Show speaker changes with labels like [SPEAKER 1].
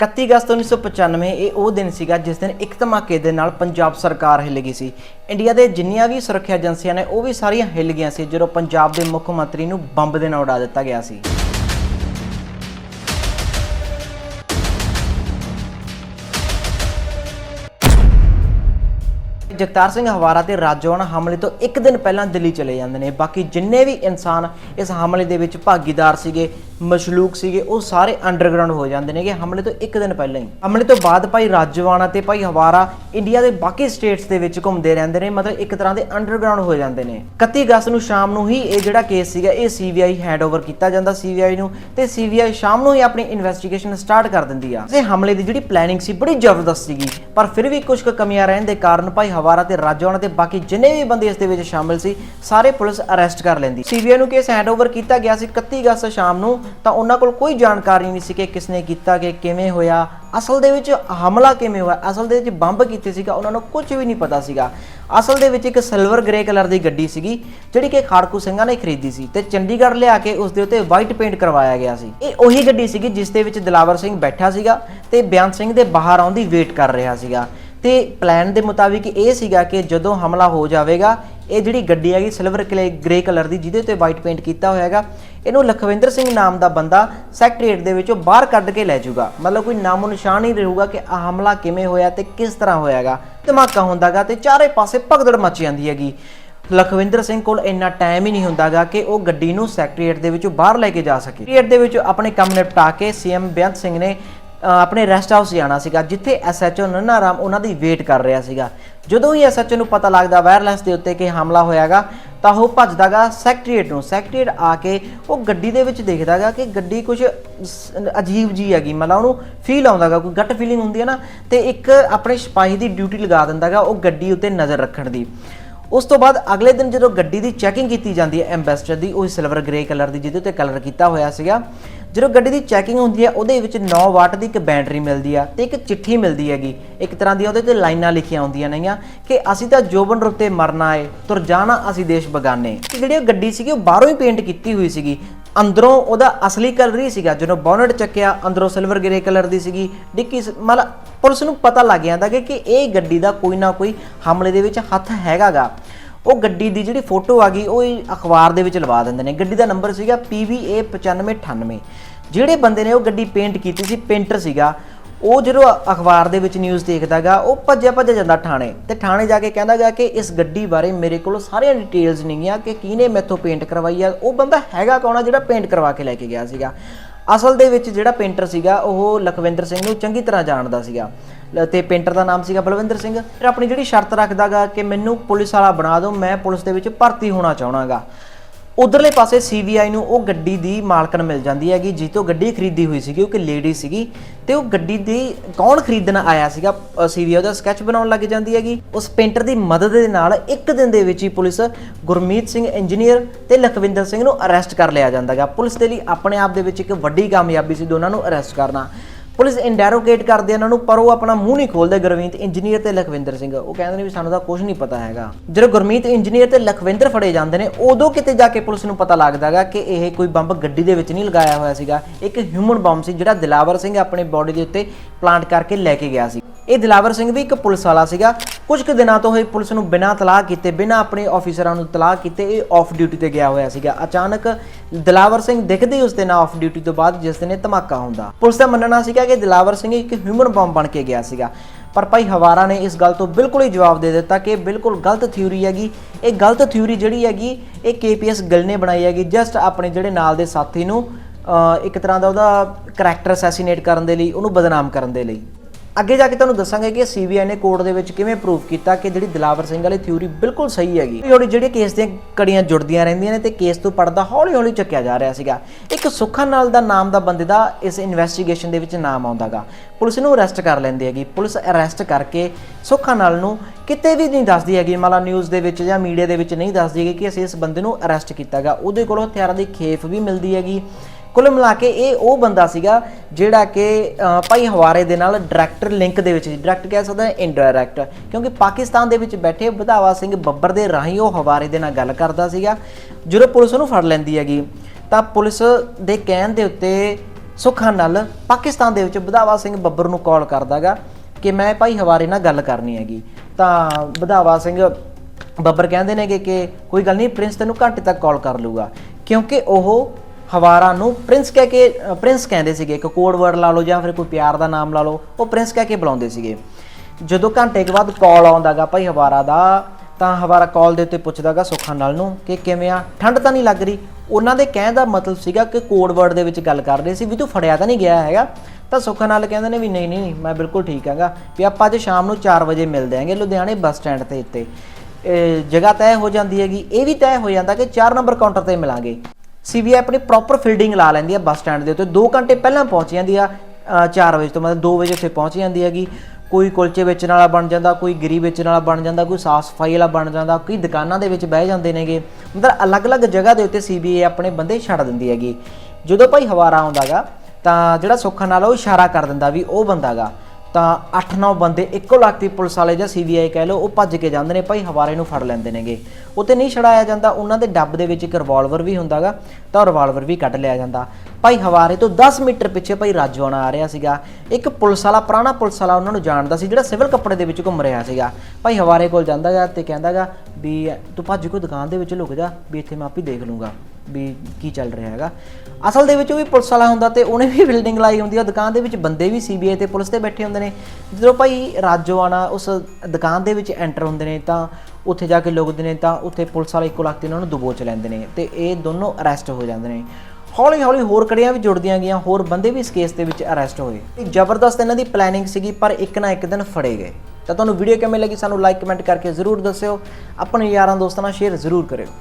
[SPEAKER 1] 31 ਅਗਸਤ 1995 ਇਹ ਉਹ ਦਿਨ ਸੀਗਾ ਜਿਸ ਦਿਨ ਇੱਕ ਧਮਾਕੇ ਦੇ ਨਾਲ ਪੰਜਾਬ ਸਰਕਾਰ ਹਿੱਲ ਗਈ ਸੀ। ਇੰਡੀਆ ਦੇ ਜਿੰਨੀਆਂ ਵੀ ਸੁਰੱਖਿਆ ਏਜੰਸੀਆਂ ਨੇ, ਉਹ ਵੀ ਸਾਰੀਆਂ ਹਿੱਲ ਗਈਆਂ ਸੀ, ਜਦੋਂ ਪੰਜਾਬ ਦੇ ਮੁੱਖ ਮੰਤਰੀ ਨੂੰ ਬੰਬ ਦੇ ਨਾਲ ਉਡਾ ਦਿੱਤਾ ਗਿਆ ਸੀ। ਜਗਤਾਰ ਸਿੰਘ ਹਵਾਰਾ ਤੇ ਰਾਜੋਆਣਾ ਹਮਲੇ ਤੋਂ ਇੱਕ ਦਿਨ ਪਹਿਲਾਂ ਦਿੱਲੀ ਚਲੇ ਜਾਂਦੇ ਨੇ। ਬਾਕੀ ਜਿੰਨੇ ਵੀ ਇਨਸਾਨ ਇਸ ਹਮਲੇ ਦੇ ਵਿੱਚ ਭਾਗੀਦਾਰ ਸੀਗੇ ਮਸ਼ਲੂਕ ਸੀਗੇ, ਉਹ ਸਾਰੇ ਅੰਡਰਗਰਾਉਂਡ ਹੋ ਜਾਂਦੇ ਨੇਗੇ, ਹਮਲੇ ਤੋਂ ਇੱਕ ਦਿਨ ਪਹਿਲਾਂ ਹੀ। ਹਮਲੇ ਤੋਂ ਬਾਅਦ ਭਾਈ ਰਾਜੋਆਣਾ ਤੇ ਭਾਈ ਹਵਾਰਾ ਇੰਡੀਆ ਦੇ ਬਾਕੀ ਸਟੇਟਸ ਦੇ ਵਿੱਚ ਘੁੰਮਦੇ ਰਹਿੰਦੇ ਨੇ, ਮਤਲਬ ਇੱਕ ਤਰ੍ਹਾਂ ਦੇ ਅੰਡਰਗਰਾਉਂਡ ਹੋ ਜਾਂਦੇ ਨੇ। 31 ਅਗਸਤ ਨੂੰ ਸ਼ਾਮ ਨੂੰ ਹੀ ਇਹ ਜਿਹੜਾ ਕੇਸ ਸੀਗਾ, ਇਹ ਸੀਬੀਆਈ ਹੈਂਡਓਵਰ ਕੀਤਾ ਜਾਂਦਾ ਸੀਬੀਆਈ ਨੂੰ ਤੇ ਸੀਬੀਆਈ ਸ਼ਾਮ ਨੂੰ ਹੀ ਆਪਣੀ ਇਨਵੈਸਟੀਗੇਸ਼ਨ ਸਟਾਰਟ ਕਰ ਦਿੰਦੀ ਆ। ਇਹ ਹਮਲੇ ਦੀ ਜਿਹੜੀ ਪਲੈਨਿੰਗ ਸੀ, ਬੜੀ ਜ਼ਬਰਦਸਤ ਸੀਗੀ। ਪਰ ਫਿਰ ਵੀ ਕੁਝ ਕੁ ਕਮੀਆਂ ਰਹਿਣ ਦੇ ਕਾਰਨ ਭਾਈ ਹਵਾਰਾ ਤੇ ਰਾਜੋਆਣਾ ਤੇ ਬਾਕੀ ਜਿੰਨੇ ਵੀ ਬੰਦੇ ਇਸ ਦੇ ਵਿੱਚ ਸ਼ਾਮਿਲ ਸੀ, ਸਾਰੇ ਪੁਲਿਸ ਅਰੈਸਟ ਕਰ ਲੈਂਦੀ। ਸੀਬੀਆਈ ਨੂੰ ਕੇਸ ਹੈਂਡਓਵਰ ਕੀਤਾ ਗਿਆ ਸੀ 31 ਅਗਸਤ ਸ਼ਾਮ ਨੂੰ ਤਾਂ ਉਹਨਾਂ ਕੋਲ ਕੋਈ ਜਾਣਕਾਰੀ ਨਹੀਂ ਸੀ ਕਿ ਕਿਸਨੇ ਕੀਤਾ ਕਿ ਕਿਵੇਂ ਹੋਇਆ, ਅਸਲ ਦੇ ਵਿੱਚ ਹਮਲਾ ਕਿਵੇਂ ਹੋਇਆ, ਅਸਲ ਦੇ ਵਿੱਚ ਬੰਬ ਕੀਤੇ ਸੀਗਾ, ਉਹਨਾਂ ਨੂੰ ਕੁਝ ਵੀ ਨਹੀਂ ਪਤਾ ਸੀਗਾ। ਅਸਲ ਦੇ ਵਿੱਚ ਇੱਕ ਸਿਲਵਰ ਗ੍ਰੇ ਕਲਰ ਦੀ ਗੱਡੀ ਸੀਗੀ, ਜਿਹੜੀ ਕਿ ਖਾੜਕੂ ਸਿੰਘਾਂ ਨੇ ਖਰੀਦੀ ਸੀ ਤੇ ਚੰਡੀਗੜ੍ਹ ਲਿਆ ਕੇ ਉਸ ਦੇ ਉੱਤੇ ਵਾਈਟ ਪੇਂਟ ਕਰਵਾਇਆ ਗਿਆ ਸੀ। ਇਹ ਉਹੀ ਗੱਡੀ ਸੀਗੀ ਜਿਸ ਦੇ ਵਿੱਚ ਦਲਾਵਰ ਸਿੰਘ ਬੈਠਾ ਸੀਗਾ ਤੇ ਬਿਆਨ ਸਿੰਘ ਦੇ ਬਾਹਰ ਆਉਣ ਦੀ ਵੇਟ ਕਰ ਰਿਹਾ ਸੀਗਾ। ਤੇ ਪਲਾਨ ਦੇ ਮੁਤਾਬਿਕ ਇਹ ਸੀਗਾ ਕਿ ਜਦੋਂ ਹਮਲਾ ਹੋ ਜਾਵੇਗਾ ਇਹ ਜਿਹੜੀ ਗੱਡੀ ਹੈਗੀ ਸਿਲਵਰ ਗ੍ਰੇ ਕਲਰ ਦੀ, ਜਿਹਦੇ ਉੱਤੇ ਵਾਈਟ ਪੇਂਟ ਕੀਤਾ ਹੋਇਆ ਹੈਗਾ, ਇਹਨੂੰ ਲਖਵਿੰਦਰ ਸਿੰਘ ਨਾਮ ਦਾ ਬੰਦਾ ਸੈਕਟਰੀਏਟ ਦੇ ਵਿੱਚੋਂ ਬਾਹਰ ਕੱਢ ਕੇ ਲੈ ਜਾਊਗਾ। ਮਤਲਬ ਕੋਈ ਨਾਮੋ ਨਿਸ਼ਾਨ ਹੀ ਰਹੂਗਾ ਕਿ ਆਹ ਹਮਲਾ ਕਿਵੇਂ ਹੋਇਆ ਤੇ ਕਿਸ ਤਰ੍ਹਾਂ ਹੋਇਆਗਾ ਧਮਾਕਾ ਹੁੰਦਾਗਾ ਤੇ ਚਾਰੇ ਪਾਸੇ ਭਗਦੜ ਮਚ ਜਾਂਦੀ ਹੈਗੀ। ਲਖਵਿੰਦਰ ਸਿੰਘ ਕੋਲ ਇੰਨਾ ਟਾਈਮ ਹੀ ਨਹੀਂ ਹੁੰਦਾਗਾ ਕਿ ਉਹ ਗੱਡੀ ਨੂੰ ਸੈਕਟਰੀਏਟ ਦੇ ਵਿੱਚੋਂ ਬਾਹਰ ਲੈ ਕੇ ਜਾ ਸਕੇ। ਸੈਕਟਰੀਏਟ ਦੇ ਵਿੱਚ ਆਪਣੇ ਕੰਮ ਨਿਪਟਾ ਕੇ ਸੀਐਮ ਬੇਅੰਤ ਸਿੰਘ ਨੇ ਆਪਣੇ ਰੈਸਟ ਹਾਊਸ ਜਾਣਾ ਸੀਗਾ, ਜਿੱਥੇ ਐਸਐਚਓ ਨੰਨਾ ਰਾਮ ਉਹਨਾਂ ਦੀ ਵੇਟ ਕਰ ਰਿਹਾ ਸੀਗਾ। ਜਦੋਂ ਹੀ ਐਸਐਚਓ ਨੂੰ ਪਤਾ ਲੱਗਦਾ ਵਾਇਰਲੈਸ ਦੇ ਉੱਤੇ ਕਿ ਹਮਲਾ ਹੋਇਆਗਾ, ਤਾਂ ਉਹ ਭੱਜਦਾਗਾ ਸੈਕਟਰੀਏਟ ਨੂੰ। ਸੈਕਟਰੀਏਟ ਆ ਕੇ ਉਹ ਗੱਡੀ ਦੇ ਵਿੱਚ ਦੇਖਦਾਗਾ ਕਿ ਗੱਡੀ ਕੁਝ ਅਜੀਬ ਜੀ ਹੈਗੀ, ਮਤਲਬ ਉਹਨੂੰ ਫੀਲ ਆਉਂਦਾਗਾ, ਕੋਈ ਗੱਟ ਫੀਲਿੰਗ ਹੁੰਦੀ ਹੈ ਨਾ, ਤੇ ਇੱਕ ਆਪਣੇ ਸਿਪਾਹੀ ਦੀ ਡਿਊਟੀ ਲਗਾ ਦਿੰਦਾਗਾ ਉਹ ਗੱਡੀ ਉੱਤੇ ਨਜ਼ਰ ਰੱਖਣ ਦੀ। ਉਸ ਤੋਂ ਬਾਅਦ ਅਗਲੇ ਦਿਨ ਜਦੋਂ ਗੱਡੀ ਦੀ ਚੈਕਿੰਗ ਕੀਤੀ ਜਾਂਦੀ ਹੈ ਐਮਬੈਸਡਰ ਦੀ, ਉਹ ਸਿਲਵਰ ਗ੍ਰੇ ਕਲਰ ਦੀ, ਜਿਹਦੇ ਉੱਤੇ ਕਲਰ ਕੀਤਾ ਹੋਇਆ ਸੀਗਾ ਜਦੋਂ ਗੱਡੀ ਦੀ ਚੈਕਿੰਗ ਹੁੰਦੀ ਹੈ, ਉਹਦੇ ਵਿੱਚ 9 ਵਾਟ ਦੀ ਇੱਕ ਬੈਟਰੀ ਮਿਲਦੀ ਆ ਤੇ ਇੱਕ ਚਿੱਠੀ ਮਿਲਦੀ ਹੈਗੀ। ਇੱਕ ਤਰ੍ਹਾਂ ਦੀ ਉਹਦੇ ਤੇ ਲਾਈਨਾਂ ਲਿਖੀਆਂ ਹੁੰਦੀਆਂ ਨੇਗੀਆਂ ਕਿ ਅਸੀਂ ਤਾਂ ਜੋਬਨ ਰੁੱਤੇ ਮਰਨਾ ਏ ਤੁਰ ਜਾਣਾ ਅਸੀਂ ਦੇਸ਼ ਬਗਾਨੇ। ਜਿਹੜੀ ਉਹ ਗੱਡੀ ਸੀਗੀ, ਉਹ ਬਾਹਰੋਂ ਹੀ ਪੇਂਟ ਕੀਤੀ ਹੋਈ ਸੀਗੀ। ਅੰਦਰੋਂ ਉਹਦਾ ਅਸਲੀ ਕਲਰ ਹੀ ਸੀਗਾ। ਜਦੋਂ ਬੋਨਟ ਚੱਕਿਆ, ਅੰਦਰੋਂ ਸਿਲਵਰ ਗ੍ਰੇ ਕਲਰ ਦੀ ਸੀਗੀ। ਡਿੱਕੀ ਸ- ਮਤਲਬ ਪੁਲਿਸ ਨੂੰ ਪਤਾ ਲੱਗ ਜਾਂਦਾ ਕਿ ਕਿ ਇਹ ਗੱਡੀ ਦਾ ਕੋਈ ਨਾ ਕੋਈ ਹਮਲੇ ਦੇ ਵਿੱਚ ਹੱਥ ਹੈਗਾਗਾ। ਉਹ ਗੱਡੀ ਦੀ ਜਿਹੜੀ ਫੋਟੋ ਆ ਗਈ, ਉਹ ਇਹ ਅਖਬਾਰ ਦੇ ਵਿੱਚ ਲਵਾ ਦਿੰਦੇ ਨੇ। ਗੱਡੀ ਦਾ ਨੰਬਰ ਸੀਗਾ PVA 9598 ਜਿਹੜੇ ਬੰਦੇ ਨੇ ਉਹ ਗੱਡੀ ਪੇਂਟ ਕੀਤੀ ਸੀ ਪੇਂਟਰ ਸੀਗਾ, ਉਹ ਜਦੋਂ ਅਖਬਾਰ ਦੇ ਵਿੱਚ ਨਿਊਜ਼ ਦੇਖਦਾਗਾ, ਉਹ ਭੱਜਿਆ ਭੱਜਿਆ ਜਾਂਦਾ ਥਾਣੇ। ਤੇ ਥਾਣੇ ਜਾ ਕੇ ਕਹਿੰਦਾਗਾ ਕਿ ਇਸ ਗੱਡੀ ਬਾਰੇ ਮੇਰੇ ਕੋਲ ਸਾਰੀਆਂ ਡਿਟੇਲਸ ਨਹੀਂਗੀਆਂ ਕਿ ਕਿਹਨੇ ਮੈਥੋਂ ਪੇਂਟ ਕਰਵਾਈ ਆ, ਉਹ ਬੰਦਾ ਹੈਗਾ ਕੌਣ ਆ ਜਿਹੜਾ ਪੇਂਟ ਕਰਵਾ ਕੇ ਲੈ ਕੇ ਗਿਆ ਸੀਗਾ। ਅਸਲ ਦੇ ਵਿੱਚ ਜਿਹੜਾ ਪੇਂਟਰ ਸੀਗਾ, ਉਹ ਲਖਵਿੰਦਰ ਸਿੰਘ ਨੂੰ ਚੰਗੀ ਤਰ੍ਹਾਂ ਜਾਣਦਾ ਸੀਗਾ। ਲ- ਤੇ ਪੇਂਟਰ ਦਾ ਨਾਮ ਸੀਗਾ ਬਲਵਿੰਦਰ ਸਿੰਘ। ਫਿਰ ਆਪਣੀ ਜਿਹੜੀ ਸ਼ਰਤ ਰੱਖਦਾਗਾ ਕਿ ਮੈਨੂੰ ਪੁਲਿਸ ਵਾਲਾ ਬਣਾ ਦਿਓ, ਮੈਂ ਪੁਲਿਸ ਦੇ ਵਿੱਚ ਭਰਤੀ ਹੋਣਾ ਚਾਹਣਾਗਾ। ਉਧਰਲੇ ਪਾਸੇ ਸੀਬੀਆਈ ਨੂੰ ਉਹ ਗੱਡੀ ਦੀ ਮਾਲਕਣ ਮਿਲ ਜਾਂਦੀ ਹੈਗੀ ਜਿਸ ਤੋਂ ਗੱਡੀ ਖਰੀਦੀ ਹੋਈ ਸੀਗੀ, ਉਹ ਕਿ ਲੇਡੀ ਸੀਗੀ, ਤੇ ਉਹ ਗੱਡੀ ਦੀ ਕੌਣ ਖਰੀਦਣ ਆਇਆ ਸੀਗਾ ਸੀਬੀਆਈ ਦਾ ਸਕੈਚ ਬਣਾਉਣ ਲੱਗ ਜਾਂਦੀ ਹੈਗੀ। ਉਸ ਪੇਂਟਰ ਦੀ ਮਦਦ ਦੇ ਨਾਲ ਇੱਕ ਦਿਨ ਦੇ ਵਿੱਚ ਹੀ ਪੁਲਿਸ ਗੁਰਮੀਤ ਸਿੰਘ ਇੰਜੀਨੀਅਰ ਤੇ ਲਖਵਿੰਦਰ ਸਿੰਘ ਨੂੰ ਅਰੈਸਟ ਕਰ ਲਿਆ ਜਾਂਦਾਗਾ ਪੁਲਿਸ ਦੇ ਲਈ ਆਪਣੇ ਆਪ ਦੇ ਵਿੱਚ ਇੱਕ ਵੱਡੀ ਕਾਮਯਾਬੀ ਸੀ, ਦੋਨਾਂ ਨੂੰ ਅਰੈਸਟ ਕਰਨਾ। ਪੁਲਿਸ ਇੰਡੈਰੋਗੇਟ ਕਰਦੇ ਇਹਨਾਂ ਨੂੰ, ਪਰ ਉਹ ਆਪਣਾ ਮੂੰਹ ਨਹੀਂ ਖੋਲਦੇ ਗੁਰਮੀਤ ਇੰਜੀਨੀਅਰ ਤੇ ਲਖਵਿੰਦਰ ਸਿੰਘ। ਉਹ ਕਹਿੰਦੇ ਨੇ ਵੀ ਸਾਨੂੰ ਤਾਂ ਕੁਝ ਨਹੀਂ ਪਤਾ ਹੈਗਾ। ਜਦੋਂ ਗੁਰਮੀਤ ਇੰਜੀਨੀਅਰ ਤੇ ਲਖਵਿੰਦਰ ਫੜੇ ਜਾਂਦੇ ਨੇ, ਉਦੋਂ ਕਿਤੇ ਜਾ ਕੇ ਪੁਲਿਸ ਨੂੰ ਪਤਾ ਲੱਗਦਾਗਾ ਕਿ ਇਹ ਕੋਈ ਬੰਬ ਗੱਡੀ ਦੇ ਵਿੱਚ ਨਹੀਂ ਲਗਾਇਆ ਹੋਇਆ ਸੀਗਾ। ਇੱਕ ਹਿਊਮਨ ਬੰਬ ਸੀ ਜਿਹੜਾ ਦਿਲਾਵਰ ਸਿੰਘ ਆਪਣੇ ਬਾਡੀ ਦੇ ਉੱਤੇ ਪਲਾਂਟ ਕਰਕੇ ਲੈ ਕੇ ਗਿਆ ਸੀ। ਇਹ ਦਿਲਾਵਰ ਸਿੰਘ ਵੀ ਇੱਕ ਪੁਲਿਸ ਵਾਲਾ ਸੀਗਾ। ਕੁਝ ਕੁ ਦਿਨਾਂ ਤੋਂ ਇਹ ਪੁਲਿਸ ਨੂੰ ਬਿਨਾਂ ਤਲਾਹ ਕੀਤੇ, ਬਿਨਾਂ ਆਪਣੇ ਆਫੀਸਰਾਂ ਨੂੰ ਤਲਾਹ ਕੀਤੇ, ਇਹ ਆਫ ਡਿਊਟੀ ਤੇ ਗਿਆ ਹੋਇਆ ਸੀਗਾ। ਅਚਾਨਕ ਦਿਲਾਵਰ ਸਿੰਘ ਦਿਖਦੇ ਹੀ ਉਸ ਦਿਨ ਆਫ ਡਿਊਟੀ ਤੋਂ ਬਾਅਦ ਜਿਸ ਦਿਨ ਇਹ ਧਮਾਕਾ ਹੁੰਦਾ। ਪੁਲਿਸ ਦਾ ਮੰਨਣਾ ਸੀਗਾ ਕਿ ਦਿਲਾਵਰ ਸਿੰਘ ਇੱਕ ਹਿਊਮਨ ਬੰਬ ਬਣ ਕੇ ਗਿਆ ਸੀਗਾ। ਪਰ ਭਾਈ ਹਵਾਰਾ ਨੇ ਇਸ ਗੱਲ ਤੋਂ ਬਿਲਕੁਲ ਹੀ ਜਵਾਬ ਦੇ ਦਿੱਤਾ ਕਿ ਇਹ ਬਿਲਕੁਲ ਗਲਤ ਥਿਊਰੀ ਹੈਗੀ। ਇਹ ਗਲਤ ਥਿਊਰੀ ਜਿਹੜੀ ਹੈਗੀ, ਇਹ ਕੇਪੀਐਸ ਗਿੱਲ ਨੇ ਬਣਾਈ ਹੈਗੀ ਜਸਟ ਆਪਣੇ ਜਿਹੜੇ ਨਾਲ ਦੇ ਸਾਥੀ ਨੂੰ ਇੱਕ ਤਰ੍ਹਾਂ ਦਾ ਉਹਦਾ ਕਰੈਕਟਰ ਅਸੈਸੀਨੇਟ ਕਰਨ ਦੇ ਲਈ, ਉਹਨੂੰ ਬਦਨਾਮ ਕਰਨ ਦੇ ਲਈ। ਅੱਗੇ ਜਾ ਕੇ ਤੁਹਾਨੂੰ ਦੱਸਾਂਗੇ ਕਿ ਸੀਬੀਆਈ ਨੇ ਕੋਰਟ ਦੇ ਵਿੱਚ ਕਿਵੇਂ ਪ੍ਰੂਫ ਕੀਤਾ ਕਿ ਜਿਹੜੀ ਦਿਲਾਵਰ ਸਿੰਘ ਵਾਲੀ ਥਿਊਰੀ ਬਿਲਕੁਲ ਸਹੀ ਹੈਗੀ। ਹੌਲੀ ਜਿਹੜੀ ਕੇਸ ਦੀਆਂ ਕੜੀਆਂ ਜੁੜਦੀਆਂ ਰਹਿੰਦੀਆਂ ਨੇ ਤੇ ਕੇਸ ਤੋਂ ਪੜਦਾ ਹੌਲੀ ਹੌਲੀ ਚੱਕਿਆ ਜਾ ਰਿਹਾ ਸੀਗਾ। ਇੱਕ ਸੁੱਖਾ ਨਾਲ ਦਾ ਨਾਮ ਦਾ ਬੰਦੇ ਦਾ ਇਸ ਇਨਵੈਸਟੀਗੇਸ਼ਨ ਦੇ ਵਿੱਚ ਨਾਮ ਆਉਂਦਾਗਾ। ਪੁਲਿਸ ਨੂੰ ਅਰੈਸਟ ਕਰ ਲੈਂਦੀ ਹੈਗੀ। ਪੁਲਿਸ ਅਰੈਸਟ ਕਰਕੇ ਸੁੱਖਾ ਨਾਲ ਨੂੰ ਕਿਤੇ ਵੀ ਨਹੀਂ ਦੱਸਦੀ ਹੈਗੀ। ਮਾਲਾ ਨਿਊਜ਼ ਦੇ ਵਿੱਚ ਜਾਂ ਮੀਡੀਆ ਦੇ ਵਿੱਚ ਨਹੀਂ ਦੱਸਦੀ ਹੈਗੀ ਕਿ ਅਸੀਂ ਇਸ ਬੰਦੇ ਨੂੰ ਅਰੈਸਟ ਕੀਤਾਗਾ। ਉਹਦੇ ਕੋਲੋਂ ਹਥਿਆਰਾਂ ਦੀ ਖੇਪ ਵੀ ਮਿਲਦੀ ਹੈਗੀ। ਕੁੱਲ ਮਿਲਾ ਕੇ ਇਹ ਉਹ ਬੰਦਾ ਸੀਗਾ ਜਿਹੜਾ ਕਿ ਭਾਈ ਹਵਾਰੇ ਦੇ ਨਾਲ ਡਾਇਰੈਕਟਰ ਲਿੰਕ ਦੇ ਵਿੱਚ ਡਾਇਰੈਕਟ ਕਹਿ ਸਕਦੇ ਹਾਂ ਇਨਡਾਇਰੈਕਟ ਕਿਉਂਕਿ ਪਾਕਿਸਤਾਨ ਦੇ ਵਿੱਚ ਬੈਠੇ ਵਧਾਵਾ ਸਿੰਘ ਬੱਬਰ ਦੇ ਰਾਹੀਂ ਉਹ ਹਵਾਰੇ ਦੇ ਨਾਲ ਗੱਲ ਕਰਦਾ ਸੀਗਾ। ਜਦੋਂ ਪੁਲਿਸ ਉਹਨੂੰ ਫੜ ਲੈਂਦੀ ਹੈਗੀ, ਤਾਂ ਪੁਲਿਸ ਦੇ ਕਹਿਣ ਦੇ ਉੱਤੇ ਸੁੱਖਾ ਨਾਲ ਪਾਕਿਸਤਾਨ ਦੇ ਵਿੱਚ ਵਧਾਵਾ ਸਿੰਘ ਬੱਬਰ ਨੂੰ ਕਾਲ ਕਰਦਾਗਾ ਕਿ ਮੈਂ ਭਾਈ ਹਵਾਰੇ ਨਾਲ ਗੱਲ ਕਰਨੀ ਹੈਗੀ। ਤਾਂ ਵਧਾਵਾ ਸਿੰਘ ਬੱਬਰ ਕਹਿੰਦੇ ਨੇਗੇ ਕਿ ਕੋਈ ਗੱਲ ਨਹੀਂ ਪ੍ਰਿੰਸ ਤੈਨੂੰ ਘੰਟੇ ਤੱਕ ਕਾਲ ਕਰ ਲੂਗਾ ਕਿਉਂਕਿ ਉਹ ਹਵਾਰਾ ਨੂੰ ਪ੍ਰਿੰਸ ਕਹਿ ਕੇ ਪ੍ਰਿੰਸ ਕਹਿੰਦੇ ਸੀਗੇ, ਇੱਕ ਕੋਡ ਵਰਡ ਲਾ ਲਓ ਜਾਂ ਫਿਰ ਕੋਈ ਪਿਆਰ ਦਾ ਨਾਮ ਲਾ ਲਓ, ਉਹ ਪ੍ਰਿੰਸ ਕਹਿ ਕੇ ਬੁਲਾਉਂਦੇ ਸੀਗੇ। ਜਦੋਂ ਘੰਟੇ ਕੇ ਬਾਅਦ ਕਾਲ ਆਉਂਦਾਗਾ ਭਾਈ ਹਵਾਰਾ ਦਾ, ਤਾਂ ਹਵਾਰਾ ਕਾਲ ਦੇ ਉੱਤੇ ਪੁੱਛਦਾਗਾ ਸੁੱਖਾ ਨਾਲ ਨੂੰ ਕਿ ਕਿਵੇਂ ਆ? ਠੰਡ ਤਾਂ ਨਹੀਂ ਲੱਗ ਰਹੀ। ਉਹਨਾਂ ਦੇ ਕਹਿਣ ਦਾ ਮਤਲਬ ਸੀਗਾ ਕਿ ਕੋਡ ਵਰਡ ਦੇ ਵਿੱਚ ਗੱਲ ਕਰ ਰਹੇ ਸੀ ਵੀ ਤੂੰ ਫੜਿਆ ਤਾਂ ਨਹੀਂ ਗਿਆ ਹੈਗਾ। ਤਾਂ ਸੁੱਖਾ ਨਾਲ ਕਹਿੰਦੇ ਨੇ ਵੀ ਨਹੀਂ ਨਹੀਂ, ਮੈਂ ਬਿਲਕੁਲ ਠੀਕ ਹੈਗਾ। ਵੀ ਆਪਾਂ ਅੱਜ ਸ਼ਾਮ ਨੂੰ 4 ਵਜੇ ਮਿਲਦੇ ਆਂਗੇ ਲੁਧਿਆਣੇ ਬੱਸ ਸਟੈਂਡ ਤੇ ਉੱਤੇ। ਜਗ੍ਹਾ ਤੈਅ ਹੋ ਜਾਂਦੀ ਹੈਗੀ। ਇਹ ਵੀ ਤੈਅ ਹੋ ਜਾਂਦਾ ਕਿ 4 ਨੰਬਰ ਕਾਊਂਟਰ ਤੇ ਮਿਲਾਂਗੇ। ਸੀਬੀਆਈ ਆਪਣੀ ਪ੍ਰੋਪਰ ਫੀਲਡਿੰਗ ਲਾ ਲੈਂਦੀ ਆ ਬੱਸ ਸਟੈਂਡ ਦੇ ਉੱਤੇ। 2 ਘੰਟੇ ਪਹਿਲਾਂ ਪਹੁੰਚ ਜਾਂਦੀ ਆ 4 ਵਜੇ ਤੋਂ ਮਤਲਬ 2 ਵਜੇ ਉੱਥੇ ਪਹੁੰਚ ਜਾਂਦੀ ਹੈਗੀ। ਕੋਈ ਕੁਲਚੇ ਵੇਚਣ ਵਾਲਾ ਬਣ ਜਾਂਦਾ, ਕੋਈ ਗਿਰੀ ਵੇਚਣ ਵਾਲਾ ਬਣ ਜਾਂਦਾ, ਕੋਈ ਸਾਫ਼ ਸਫ਼ਾਈ ਵਾਲਾ ਬਣ ਜਾਂਦਾ, ਕੋਈ ਦੁਕਾਨਾਂ ਦੇ ਵਿੱਚ ਬਹਿ ਜਾਂਦੇ ਨੇਗੇ। ਮਤਲਬ ਅਲੱਗ-ਅਲੱਗ ਜਗ੍ਹਾ ਦੇ ਉੱਤੇ ਸੀਬੀਆਈ ਆਪਣੇ ਬੰਦੇ ਛੱਡ ਦਿੰਦੀ ਹੈਗੀ। ਜਦੋਂ ਭਾਈ ਹਵਾਰਾ ਆਉਂਦਾਗਾ ਤਾਂ ਜਿਹੜਾ ਸੁੱਖਾ ਨਾਲ ਉਹ ਇਸ਼ਾਰਾ ਕਰ ਦਿੰਦਾ ਵੀ ਉਹ ਬੰਦਾਗਾ ਤਾਂ 8-9 ਬੰਦੇ, ਇੱਕੋ ਲਗਤੀ ਪੁਲਿਸ ਵਾਲੇ ਜਾਂ ਸੀਬੀਆਈ ਕਹਿ ਲਓ, ਉਹ ਭੱਜ ਕੇ ਜਾਂਦੇ ਨੇ, ਭਾਈ ਹਵਾਰੇ ਨੂੰ ਫੜ ਲੈਂਦੇ ਨੇਗੇ। ਉੱਤੇ ਨਹੀਂ ਛੜਾਇਆ ਜਾਂਦਾ, ਉਹਨਾਂ ਦੇ ਡੱਬ ਦੇ ਵਿੱਚ ਇੱਕ ਰਿਵਾਲਵਰ ਵੀ ਹੁੰਦਾਗਾ ਤਾਂ ਉਹ ਰਿਵਾਲਵਰ ਵੀ ਕੱਢ ਲਿਆ ਜਾਂਦਾ। ਭਾਈ ਹਵਾਰੇ ਤੋਂ 10 ਮੀਟਰ ਪਿੱਛੇ ਭਾਈ ਰਾਜਵਾਨਾ ਆ ਰਿਹਾ ਸੀਗਾ। ਇੱਕ ਪੁਲਿਸ ਵਾਲਾ, ਪੁਰਾਣਾ ਪੁਲਿਸ ਵਾਲਾ ਉਹਨਾਂ ਨੂੰ ਜਾਣਦਾ ਸੀ, ਜਿਹੜਾ ਸਿਵਲ ਕੱਪੜੇ ਦੇ ਵਿੱਚ ਘੁੰਮ ਰਿਹਾ ਸੀਗਾ। ਭਾਈ ਹਵਾਰੇ ਕੋਲ ਜਾਂਦਾਗਾ ਤੇ ਕਹਿੰਦਾਗਾ ਵੀ, ਤੂੰ ਭੱਜ ਕੇ ਦੁਕਾਨ ਦੇ ਵਿੱਚ ਲੁਕ ਜਾ, ਵੀ ਇੱਥੇ ਮੈਂ ਆਪੇ ਦੇਖ ਲੂੰਗਾ। ਵੀ ਕੀ ਚੱਲ ਰਿਹਾ ਹੈਗਾ। ਅਸਲ ਦੇ ਵਿੱਚ ਉਹ ਵੀ ਪੁਲਿਸ ਵਾਲਾ ਹੁੰਦਾ ਤੇ ਉਹਨੇ ਵੀ ਬਿਲਡਿੰਗ ਲਾਈ ਹੁੰਦੀ ਆ। ਦੁਕਾਨ ਦੇ ਵਿੱਚ ਬੰਦੇ ਵੀ ਸੀਬੀਆਈ ਤੇ ਪੁਲਿਸ ਤੇ ਬੈਠੇ ਹੁੰਦੇ ਨੇ। ਜਦੋਂ ਭਾਈ ਰਾਜੋਆਣਾ ਉਸ ਦੁਕਾਨ ਦੇ ਵਿੱਚ ਐਂਟਰ ਹੁੰਦੇ ਨੇ ਤਾਂ ਉੱਥੇ ਜਾ ਕੇ ਲੁਕਦੇ ਨੇ ਤਾਂ ਉੱਥੇ ਪੁਲਿਸ ਵਾਲੇ ਇੱਕੋ ਲੱਖ ਤੇ ਉਹਨਾਂ ਨੂੰ ਦਬੋਚ ਲੈਂਦੇ ਨੇ ਤੇ ਇਹ ਦੋਨੋਂ ਅਰੈਸਟ ਹੋ ਜਾਂਦੇ ਨੇ। ਹੌਲੀ ਹੌਲੀ ਹੋਰ ਕੜੀਆਂ ਵੀ ਜੁੜਦੀਆਂ ਗਈਆਂ, ਹੋਰ ਬੰਦੇ ਵੀ ਇਸ ਕੇਸ ਦੇ ਵਿੱਚ ਅਰੈਸਟ ਹੋਏ। ਤੇ ਜ਼ਬਰਦਸਤ ਇਹਨਾਂ ਦੀ ਪਲੈਨਿੰਗ ਸੀਗੀ, ਪਰ ਇੱਕ ਨਾ ਇੱਕ ਦਿਨ ਫੜੇ ਗਏ। ਤਾਂ ਤੁਹਾਨੂੰ ਵੀਡੀਓ ਕਿਵੇਂ ਲੱਗੀ ਸਾਨੂੰ ਲਾਈਕ ਕਮੈਂਟ ਕਰਕੇ ਜ਼ਰੂਰ ਦੱਸਿਓ। ਆਪਣੇ ਯਾਰਾਂ ਦੋਸਤਾਂ ਨਾਲ ਸ਼ੇਅਰ ਜ਼ਰੂਰ ਕਰਿਓ।